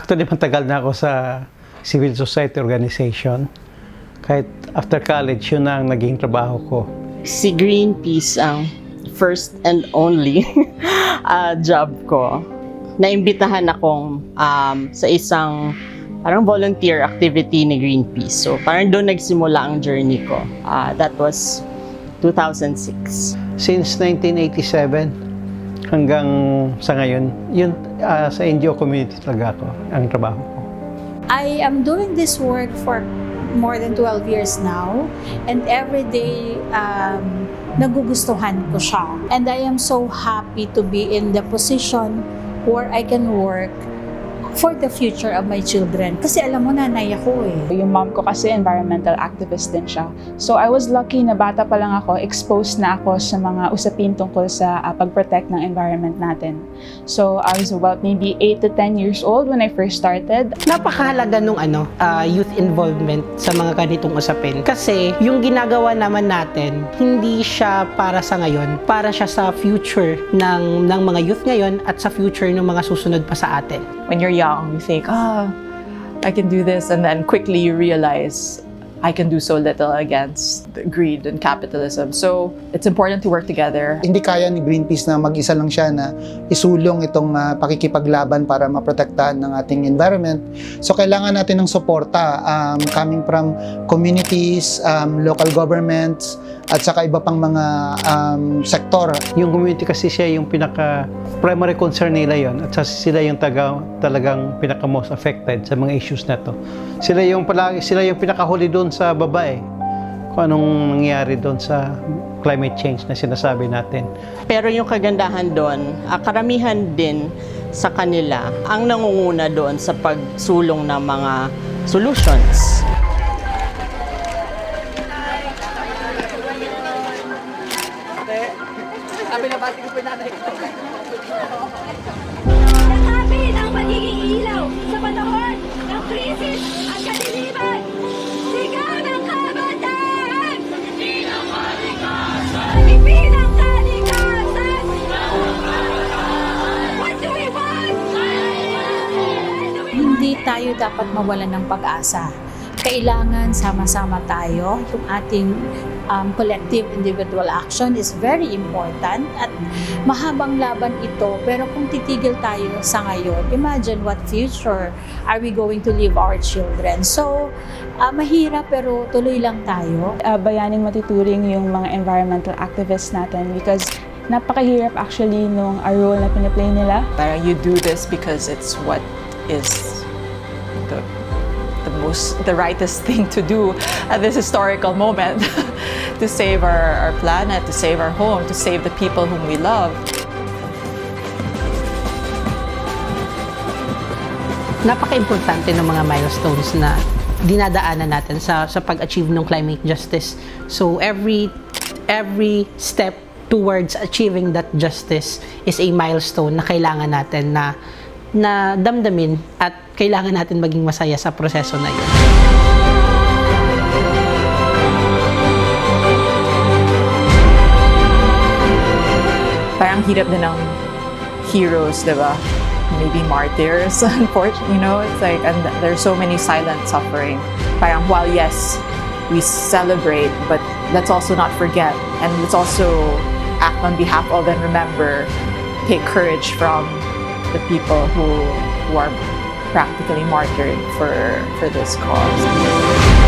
Actually, matagal na ako sa civil society organization. Kahit after college, yun na ang naging trabaho ko. Si Greenpeace ang first and only ah, job ko. Naimbitahan akong um, sa isang parang volunteer activity ni Greenpeace. So parang doon nagsimula ang journey ko. Ah, that was 2006. Since 1987 hanggang sa ngayon, yun ah, sa NGO community talaga ako, ang trabaho ko. I am doing this work for more than 12 years now and every day um, nagugustuhan ko siya. And I am so happy to be in the position where I can work for the future of my children. Kasi alam mo, nanay ako eh. Yung mom ko kasi environmental activist din siya. So I was lucky na bata pa lang ako, exposed na ako sa mga usapin tungkol sa uh, pag-protect ng environment natin. So I was about maybe 8 to 10 years old when I first started. napakahalaga nung ano, ah, youth involvement sa mga ganitong usapin. Kasi yung ginagawa naman natin, hindi siya para sa ngayon, para siya sa future ng, ng mga youth ngayon at sa future ng mga susunod pa sa atin. when you're young, you think, ah, I can do this, and then quickly you realize I can do so little against the greed and capitalism. So it's important to work together. Hindi kaya ni Greenpeace na mag-isa lang siya na isulong itong ah, pakikipaglaban para maprotektahan ng ating environment. So kailangan natin ng suporta um, coming from communities, um, local governments, at saka iba pang mga um, sektor. Yung community kasi siya yung pinaka primary concern nila yon at sa sila yung taga, talagang pinaka most affected sa mga issues na to. Sila yung palagi sila yung pinakahuli doon sa baba eh. Kung anong nangyayari doon sa climate change na sinasabi natin. Pero yung kagandahan doon, ah, karamihan din sa kanila ang nangunguna doon sa pagsulong ng mga solutions. Nakapit ang pagiging ilaw sa panahon ng krisis tayo dapat mawalan ng pag-asa. Kailangan sama-sama tayo. Yung ating um, collective individual action is very important at mahabang laban ito. Pero kung titigil tayo sa ngayon, imagine what future are we going to leave our children. So, ah, mahirap pero tuloy lang tayo. Uh, bayaning matuturing yung mga environmental activists natin because napakahirap actually nung uh, role na pinaplay nila. Parang you do this because it's what is the the most the rightest thing to do at this historical moment to save our, our planet, to save our home, to save the people whom we love. Napaka-importante ng mga milestones na dinadaanan natin sa sa pag-achieve ng climate justice. So every every step towards achieving that justice is a milestone na kailangan natin na na damdamin at kailangan natin maging masaya sa proseso na yun. Parang hirap din ng heroes, di ba? Maybe martyrs, unfortunately, you know? It's like, and there's so many silent suffering. Parang, while yes, we celebrate, but let's also not forget. And let's also act on behalf of and remember, take courage from the people who, who are practically martyred for, for this cause.